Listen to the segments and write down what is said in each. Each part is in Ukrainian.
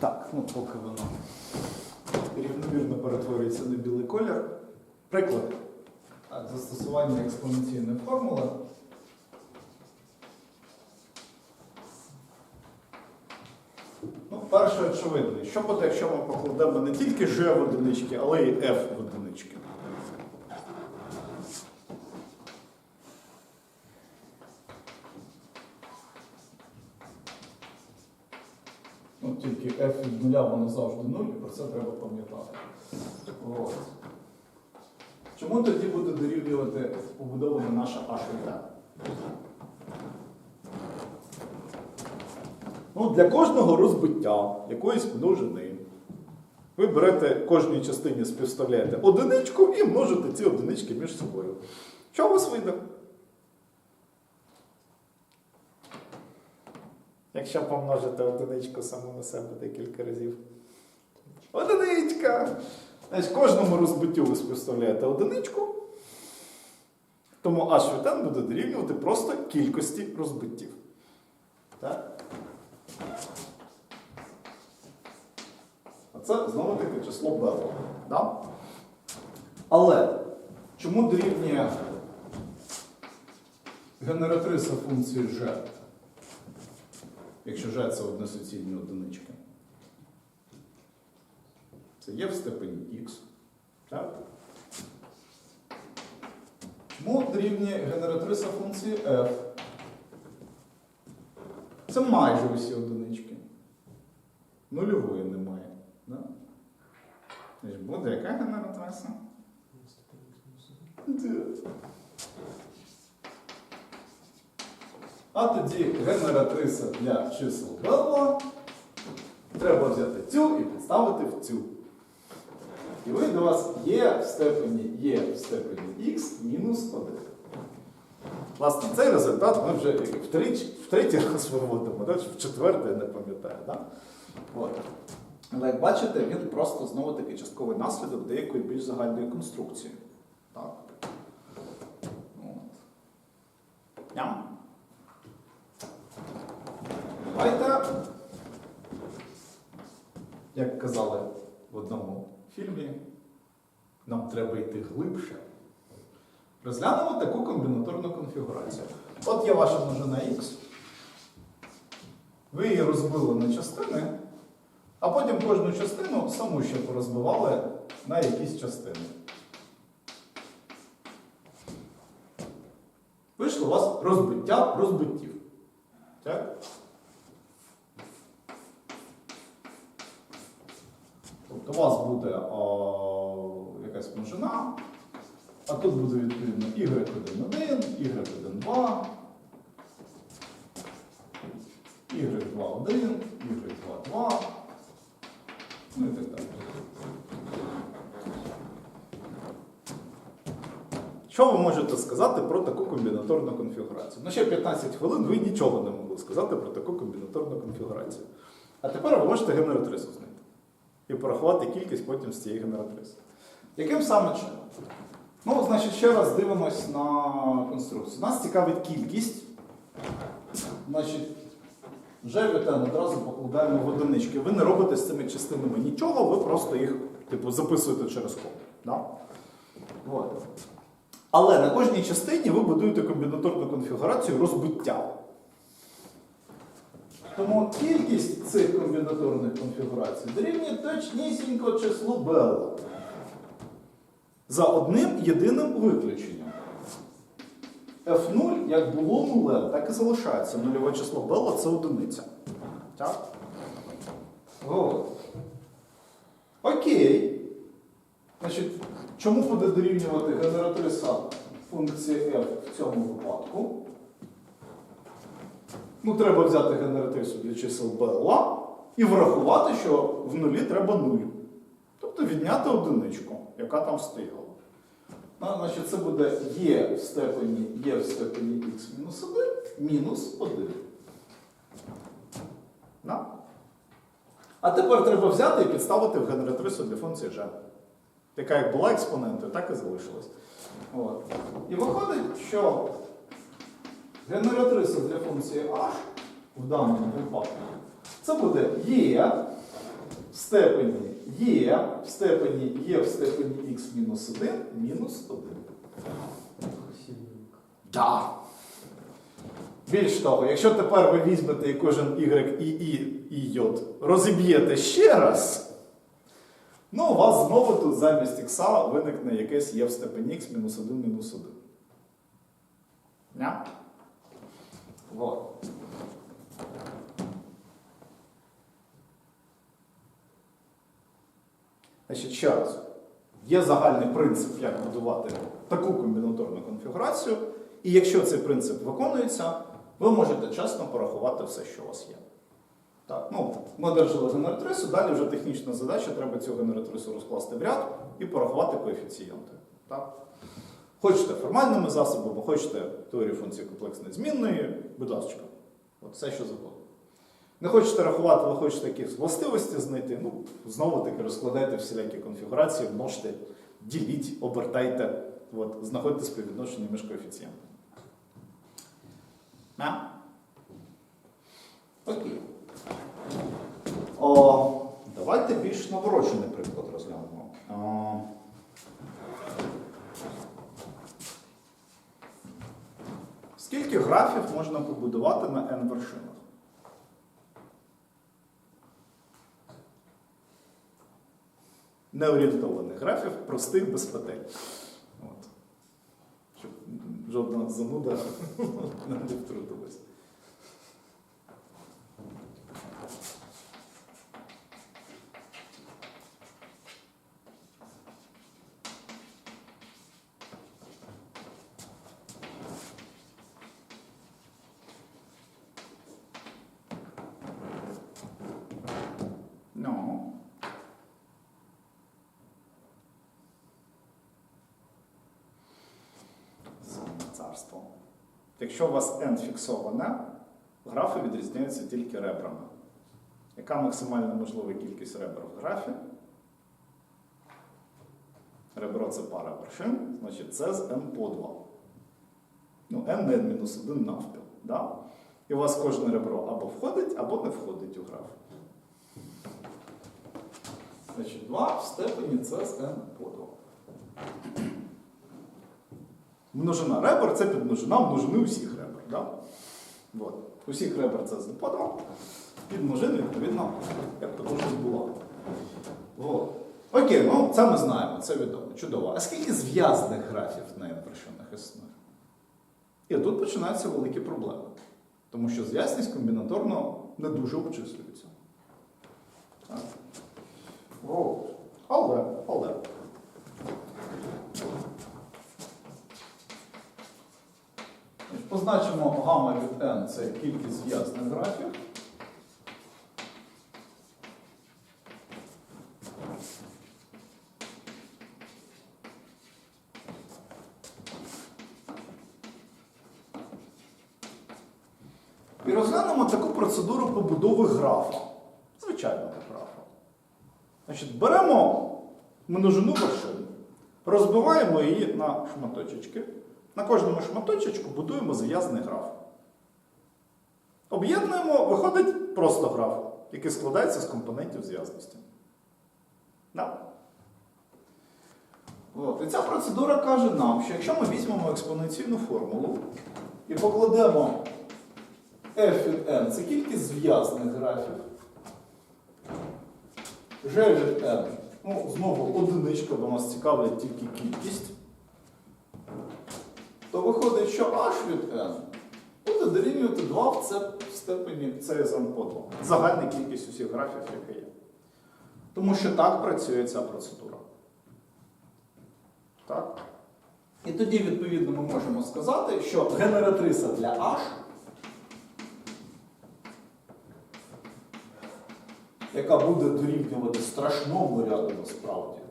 Так, ну поки воно рівномірно перетворюється на білий колір. Приклад. Застосування експоненційної формули. Ну, перше очевидно. Що буде, якщо ми покладемо не тільки G в одинички, але й F в одинички? Ну, тільки f від нуля воно завжди 0, і про це треба пам'ятати. Чому тоді буде дорівнювати побудована наша h? Ну, для кожного розбиття якоїсь множини. Ви берете кожній частині співставляєте одиничку і множите ці одинички між собою. Що у вас вийде? Якщо помножити одиничку саму на себе декілька разів. Одиничка! Значить, кожному розбиттю ви співставляєте одиничку. Тому h від n буде дорівнювати просто кількості розбиттів. Так? А це знову таки число Б. Да? Але чому дорівнює генератриса функції g? Якщо g це односуцільні одинички. Це є в степені x. Так? Чому дорівнює генератриса функції f? Це майже усі одинички. Нульової немає. Да? Буде яка генератриса? Де? А тоді генератриса для чисел Белла треба взяти цю і підставити в цю. І вийде у вас є в степені є в степені х мінус 1. Власне, цей результат ми вже в третій, раз виводимо, чи в четвертий, не пам'ятаю. Да? Але як бачите, він просто знову таки частковий наслідок деякої більш загальної конструкції. Так. От. Ням. Давайте, як казали в одному фільмі, нам треба йти глибше. Розглянемо таку комбінаторну конфігурацію. От є ваша множина Х. Ви її розбили на частини, а потім кожну частину саму ще порозбивали на якісь частини. Вийшло у вас розбиття розбиттів. Так? Тобто у вас буде о, якась множина, а тут буде відповідно y1,1, y1,2, y2,1, y2,2, ну і так далі. Що ви можете сказати про таку комбінаторну конфігурацію? Ну, ще 15 хвилин ви нічого не могли сказати про таку комбінаторну конфігурацію. А тепер ви можете генератрису знайти і порахувати кількість потім з цієї генератриси. Яким саме чином? Ну, значить, ще раз дивимось на конструкцію. Нас цікавить кількість. Значить, вже одразу покладаємо в одинички. Ви не робите з цими частинами нічого, ви просто їх типу, записуєте через код. Да? От. Але на кожній частині ви будуєте комбінаторну конфігурацію розбиття. Тому кількість цих комбінаторних конфігурацій дорівнює точнісінько числу Белла. За одним єдиним виключенням. F0 як було нулем, так і залишається. Нульове число Белла це одиниця. Так? От. Окей. Значить, чому буде дорівнювати генератриса функції f в цьому випадку? Ну, треба взяти генератрису для чисел Белла і врахувати, що в нулі треба нуль. Тобто відняти одиничку, яка там стояла. Ну, значить, це буде є в степені є в степені х мінус 1 мінус 1. Да? А тепер треба взяти і підставити в генератрису для функції g. Яка як була експонентою, так і залишилась. От. І виходить, що генератриса для функції h в даному випадку це буде є в степені є, в степені є в степені х мінус 1 мінус 1. Да. Більш того, якщо тепер ви візьмете і кожен y, і і, і j розіб'єте ще раз, ну у вас знову тут замість х виникне якесь є в степені х мінус 1 мінус 1. Вот. Значить, ще раз. Є загальний принцип, як будувати таку комбінаторну конфігурацію, і якщо цей принцип виконується, ви можете чесно порахувати все, що у вас є. Так, ну, ми одержали генератрису, далі вже технічна задача, треба цю генератрису розкласти в ряд і порахувати коефіцієнти. Так? Хочете формальними засобами, хочете теорію функції комплексної змінної, будь ласка, от все, що завгодно. Не хочете рахувати, але хочете якісь властивості знайти, ну, знову таки розкладайте всілякі конфігурації, множте, діліть, обертайте, от, знаходьте співвідношення між коефіцієнтами. На? Окей. О, давайте більш наворочений приклад розглянемо. Скільки графів можна побудувати на n вершинах? Неорієнтованих графів, простих без петель. От. Щоб жодна зануда не втрутилась. Ну. Саме царство. Якщо у вас n фіксоване, графи відрізняються тільки ребрами. Яка максимальна можлива кількість ребер в графі? Ребро це пара вершин, значить це з n по 2. Ну, n на n-1 навпіл. Да? І у вас кожне ребро або входить, або не входить у граф. Значить, 2 в степені це з n по 2. Множина ребер це підмножина множини усіх ребер. Да? От. Усіх ребер це з 2. Підмножини, відповідно, як потужність була. От. Окей, ну це ми знаємо, це відомо. Чудово. А скільки зв'язних графів n існує? І тут починаються великі проблеми. Тому що зв'язність комбінаторно не дуже обчислюється. Так. Але, але. Значить, Позначимо гамма від n це кількість зв'язних графів. І розглянемо таку процедуру побудови графа. Звичайного графа. Значить, беремо множину вершин, розбиваємо її на шматочечки. На кожному шматочечку будуємо зв'язний граф. Об'єднуємо, виходить просто граф, який складається з компонентів зв'язності. Да. От. І ця процедура каже нам, що якщо ми візьмемо експоненційну формулу і покладемо f від n це кількість зв'язних графів. G від n. Ну, знову одиничка, бо нас цікавить тільки кількість. То виходить, що h від n буде дорівнювати 2 в це в степені CSM по 2. Загальна кількість усіх графів, яка є. Тому що так працює ця процедура. Так? І тоді, відповідно, ми можемо сказати, що генератриса для h яка буде дорівнювати страшному ряду насправді.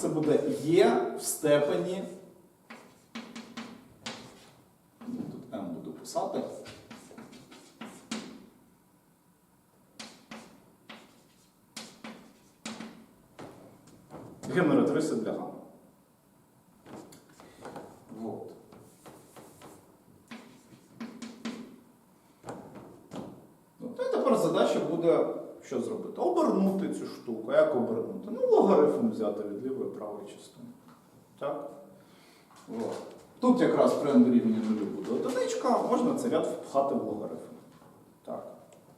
Це буде є в степені. Тут m буду писати. Генератриси для гамма. Вот. буде що зробити? Обернути цю штуку. Як обернути? Ну, логарифм взяти від лівої правої частини. Так? От. Тут якраз при n нулю буде одиничка, можна цей ряд впхати в логарифм. Так.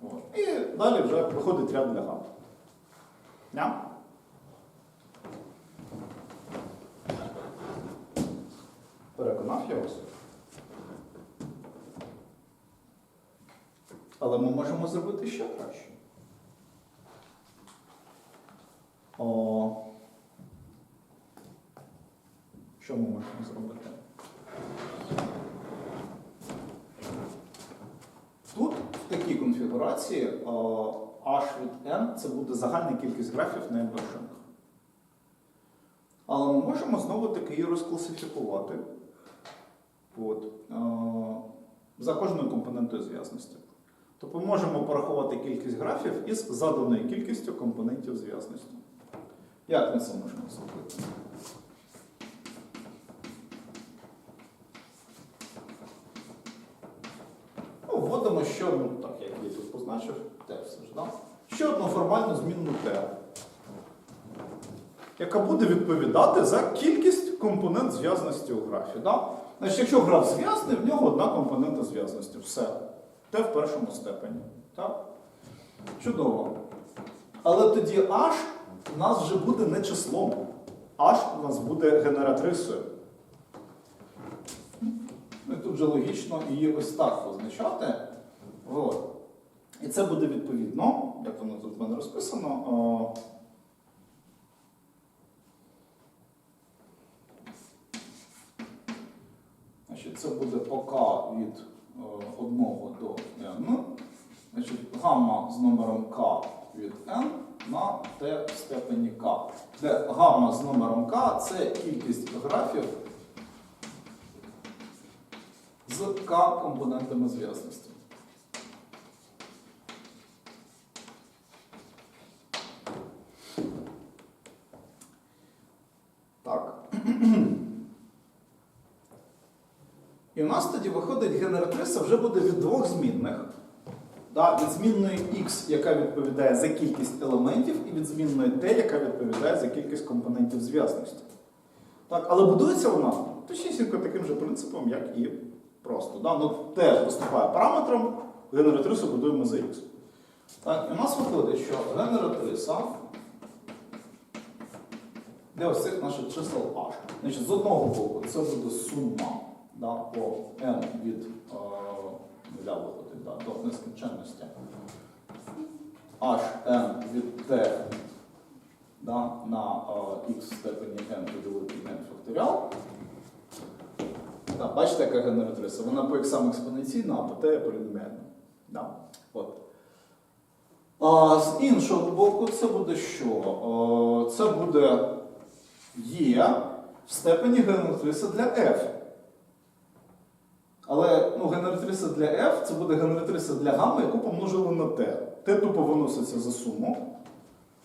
От. І далі вже виходить ряд для гам. Я? Переконав я вас. Але ми можемо зробити ще краще. О, що ми можемо зробити? Тут в такій конфігурації о, h від буде загальна кількість графів на n вершинах. Але ми можемо знову таки її розкласифікувати От, е, за кожною компонентою зв'язності. Тобто ми можемо порахувати кількість графів із заданою кількістю компонентів зв'язності. Як ми це можемо зробити? Ну, вводимо ще одну, так як я тут позначив, Т все ж, да? Ще одну формальну змінну Т, яка буде відповідати за кількість компонент зв'язності у графі. Да? Значить, якщо граф зв'язний, в нього одна компонента зв'язності. Все. Т в першому степені. Так? Чудово. Але тоді H у нас вже буде не числом. H у нас буде генератрисою. Ну, і тут вже логічно її ось так позначати. От. І це буде відповідно, як воно тут в мене розписано. о, Значить, це буде ОК від е, 1 до n. Значить, гамма з номером k від n на t в степені k. Де гамма з номером k це кількість графів з k компонентами зв'язності. Так. І у нас тоді виходить генератриса вже буде від двох змінних. Да, від змінної x, яка відповідає за кількість елементів, і від змінної t, яка відповідає за кількість компонентів зв'язності. Так, але будується вона точнісінько таким же принципом, як і просто. Да? Ну, t виступає параметром, генератрису будуємо за x. Так, і у нас виходить, що генератриса для ось цих наших чисел h. Значить, з одного боку це буде сума да, по n від е, нуля виходить да, до нескінченності. hn від t да, на е, x в степені n поділити n факторіал. Да, бачите, яка генератриса? Вона по x експоненційна, а по t поліноміальна. Да. От. А з іншого боку, це буде що? Е, Це буде є в степені генератриси для f. Але ну, генератриса для f це буде генератриса для гамма, яку помножили на t. t тупо виноситься за суму.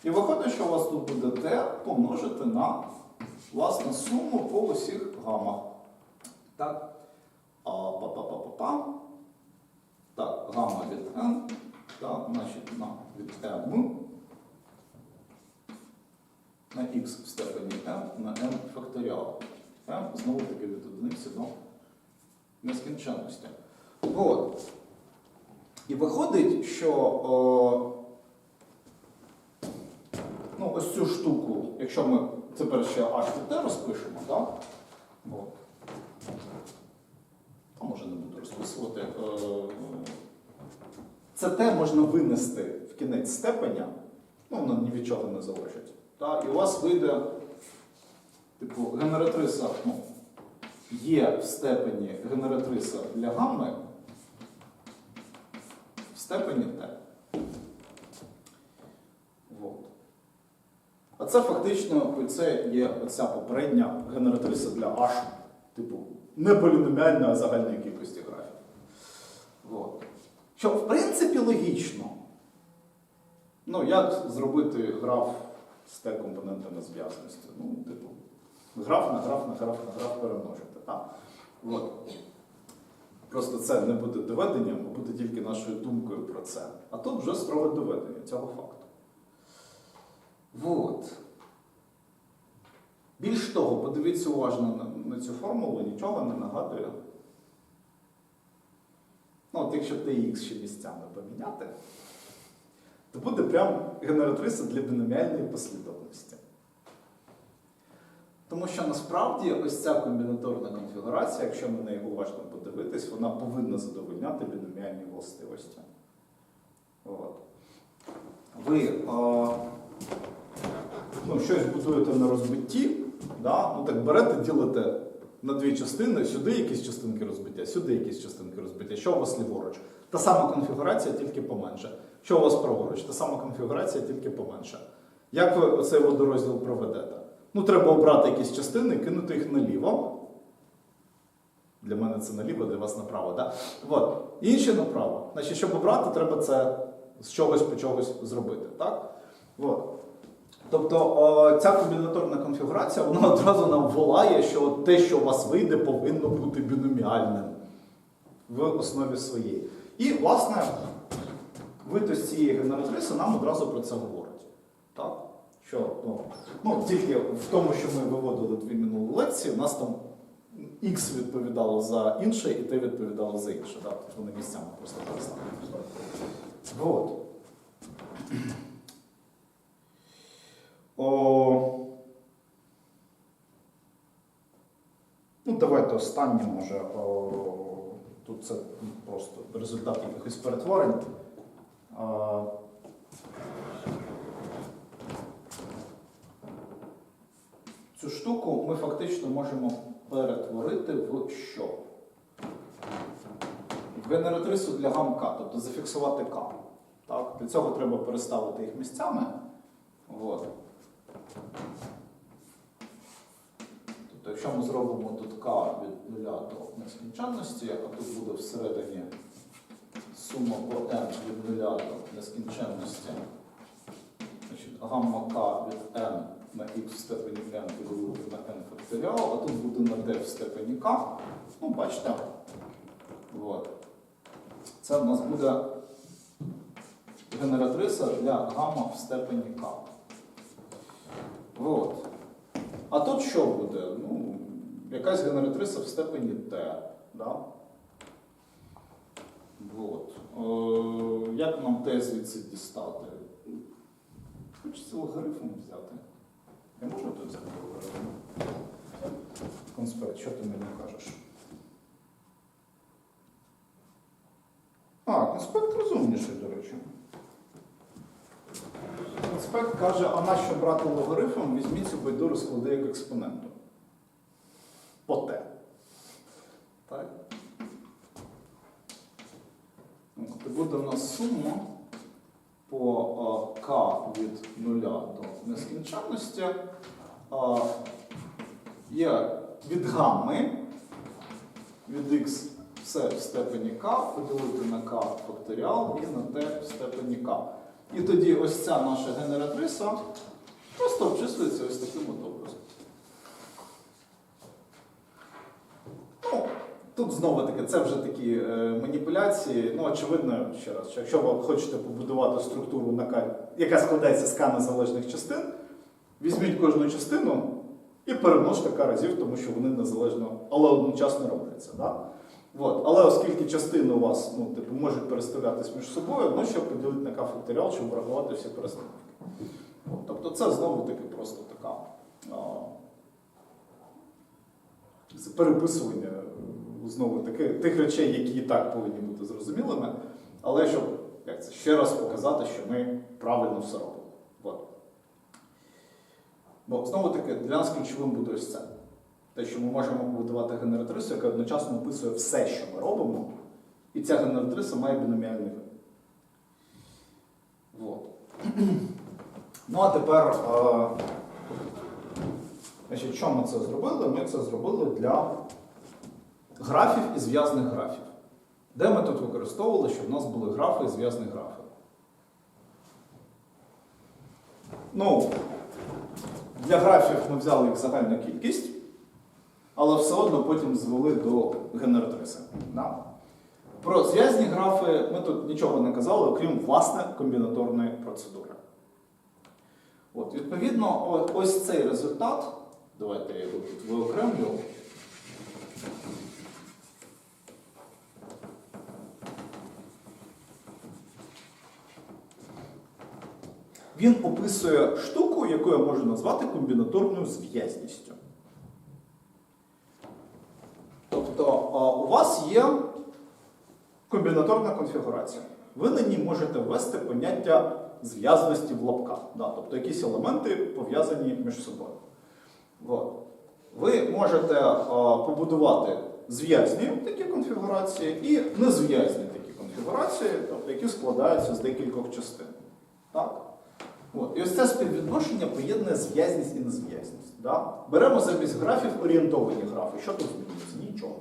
І виходить, що у вас тут буде t помножити на власне суму по усіх гаммах. Так. А, па-па-па-па-па. Так, гамма від n. Так, значить, на від m на x в степені m на n факторіал. m знову таки від одиниці до нескінченності. От. І виходить, що о, ну, ось цю штуку, якщо ми тепер ще h розпишемо, так? От. А може не буду розписувати. Е, Це те можна винести в кінець степеня, ну, воно ні від чого не залежить. Так? І у вас вийде, типу, генератриса, ну, є в степені генератриса для гамми в степені Т. От. А це фактично це є оця попередня генератриса для H, типу, не поліноміальної, а загальної кількості графів. Що, в принципі, логічно. Ну, як зробити граф з Т-компонентами зв'язаності? Ну, типу, граф на граф на граф на граф перемножити. Так? От. Просто це не буде доведенням, а буде тільки нашою думкою про це. А тут вже строго доведення цього факту. Вот. Більш того, подивіться уважно на, на цю формулу, нічого не нагадує. Ну, от якщо TX ще місцями поміняти, то буде прям генератриса для біноміальної послідовності. Тому що насправді ось ця комбінаторна конфігурація, якщо ми на неї уважно подивитись, вона повинна задовольняти біноміальні властивості. От. Ви е, ну, щось будуєте на розбитті, да? ну, так берете, ділите на дві частини, сюди якісь частинки розбиття, сюди якісь частинки розбиття. Що у вас ліворуч? Та сама конфігурація, тільки поменше. Що у вас праворуч? Та сама конфігурація, тільки поменше. Як ви оцей водорозділ проведете? Ну, треба обрати якісь частини, кинути їх наліво. Для мене це наліво, для вас направо. Да? От. Інші направо. Значить, щоб обрати, треба це з чогось по чогось зробити. Так? От. Тобто о, ця комбінаторна конфігурація вона одразу нам волає, що те, що у вас вийде, повинно бути біноміальним в основі своєї. І, власне, вид ось цієї генератриси нам одразу про це говорить. Так? Що, ну, ну, тільки в тому, що ми виводили дві минулі лекції, у нас там X відповідало за інше, і T відповідало за інше. Так? Тобто вони місцями просто. Вот. О... Ну, давайте останнє, може. О... Тут це просто результат якихось перетворень. Цю штуку ми фактично можемо перетворити в що? В генератрису для гам К, тобто зафіксувати К. Так? Для цього треба переставити їх місцями. От. Тобто, якщо ми зробимо тут К від 0 до нескінченності, а тут буде всередині сума по n від 0 до нескінченності, значить, гамма К від n на x в степені n поділити на n факторіал, а тут буде на d в степені k. Ну, бачите. От. Це в нас буде генератриса для гамма в степені k. От. А тут що буде? Ну, якась генератриса в степені t. Да? От. Е, як нам t звідси дістати? Хочеться логарифм взяти. Я можу тут логарифм? Конспект, що ти мені кажеш? А, конспект розумніший, до речі. Конспект каже, а нащо брати логарифм, візьміть цю байду розклади як експоненту. По Т. Так? От, буде у нас сума по а, k від 0 до нескінченності є від гамми від x все в степені k поділити на k факторіал і на t в степені k. І тоді ось ця наша генератриса просто обчислюється ось таким от образом. Ну, тут знову таки, це вже такі е, маніпуляції. Ну, очевидно, ще раз, що якщо ви хочете побудувати структуру, на яка складається з К незалежних частин, візьміть кожну частину і перемножте К разів, тому що вони незалежно, але одночасно робляться. Да? От. Але оскільки частини у вас ну, типу, можуть переставлятись між собою, ну що поділити на К щоб врахувати всі перестановки. От. Тобто це знову таки просто така. Це переписування знову таки тих речей, які і так повинні бути зрозумілими, але щоб як це, ще раз показати, що ми правильно все робимо. От. Бо знову таки для нас ключовим буде ось це. Те, що ми можемо побудувати генератрису, яка одночасно описує все, що ми робимо, і ця генератриса має біноміальний вид. От. Ну а тепер, е, значить, що ми це зробили? Ми це зробили для графів і зв'язних графів. Де ми тут використовували, щоб в нас були графи і зв'язні графи? Ну, для графів ми взяли їх загальну кількість, але все одно потім звели до генератриси. Да? Про зв'язні графи ми тут нічого не казали, окрім власне комбінаторної процедури. От, відповідно, ось цей результат. Давайте я його тут виокремлю. Він описує штуку, яку я можу назвати комбінаторною зв'язністю. Тобто у вас є комбінаторна конфігурація. Ви на ній можете ввести поняття зв'язності в лапках. Да, тобто якісь елементи пов'язані між собою. От. Ви можете а, побудувати зв'язні такі конфігурації і незв'язні такі конфігурації, тобто, які складаються з декількох частин. Так? От. І ось це співвідношення поєднує зв'язність і незв'язність. Да? Беремо замість графів орієнтовані графи. Що тут змінюється? Нічого.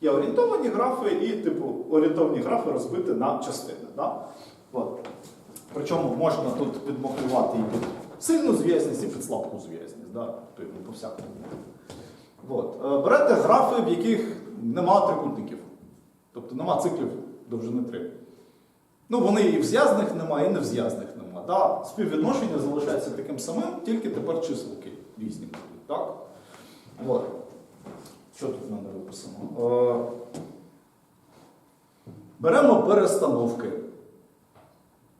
Є орієнтовані графи і, типу, орієнтовані графи розбити на частини. Да? От. Причому можна тут підмахувати і під сильну зв'язність, і під слабку зв'язність. Да? Тобто, по всякому. От. Е, Берете графи, в яких нема трикутників. Тобто нема циклів довжини 3. Ну, вони і в зв'язних немає, і не в зв'язних. Да? Співвідношення залишається таким самим, тільки тепер числики різні будуть. Так? От. Що тут в мене виписано? Е, Беремо перестановки.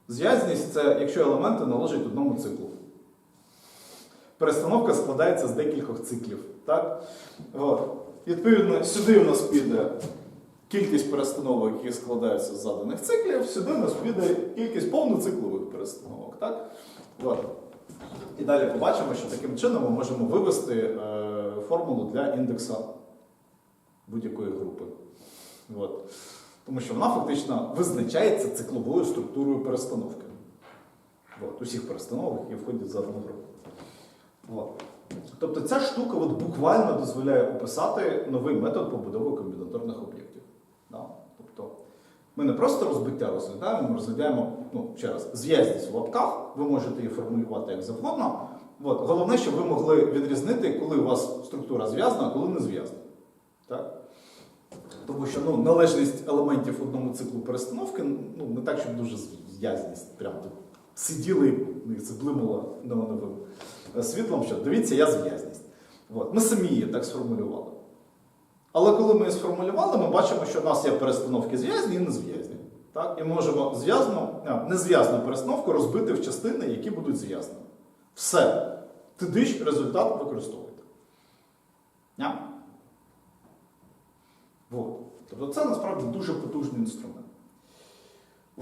Зв'язність це якщо елементи належать одному циклу. Перестановка складається з декількох циклів. Так? От. Відповідно, сюди у нас піде кількість перестановок, які складаються з заданих циклів, сюди у нас піде кількість повноциклових перестановок. Так? От. І далі побачимо, що таким чином ми можемо вивести е, формулу для індекса будь-якої групи. От. Тому що вона фактично визначається цикловою структурою перестановки. От. Усіх перестановок, які входять в задану групу. От. Тобто ця штука от буквально дозволяє описати новий метод побудови комбінаторних об'єктів. Ми не просто розбиття розглядаємо, ми розглядаємо, ну, ще раз, зв'язність в лапках, ви можете її формулювати як завгодно. От. Головне, щоб ви могли відрізнити, коли у вас структура зв'язана, а коли не зв'язана. Тому що ну, належність елементів одному циклу перестановки ну, не так, щоб дуже зв'язність. Прямо тут сиділи і це блимало неоновим е, світлом, що дивіться, я зв'язність. Ми самі її так сформулювали. Але коли ми її сформулювали, ми бачимо, що в нас є перестановки зв'язні і незв'язні. І можемо незв'язну перестановку розбити в частини, які будуть зв'язними. Все. Тоді результат використовуєте. Ня? Вот. Тобто це насправді дуже потужний інструмент.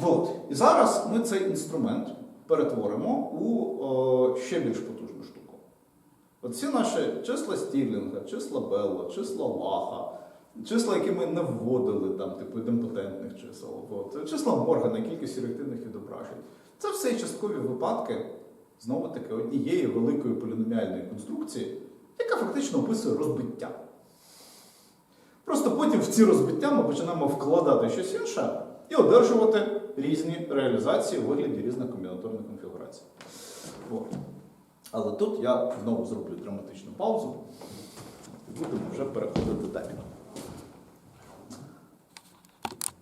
От. І зараз ми цей інструмент перетворимо у о, ще більш потужну штуку. Всі наші числа Стірлінга, числа Белла, числа Лаха, числа, які ми не вводили, там, типу ідемпотентних чисел, от. числа Моргана, кількість реактивних відображень. Це все часткові випадки, знову таки, однієї великої поліноміальної конструкції, яка фактично описує розбиття. Просто потім в ці розбиття ми починаємо вкладати щось інше і одержувати різні реалізації у вигляді різних комбінаторних конфігурацій. От. Але тут я знову зроблю драматичну паузу і будемо вже переходити далі.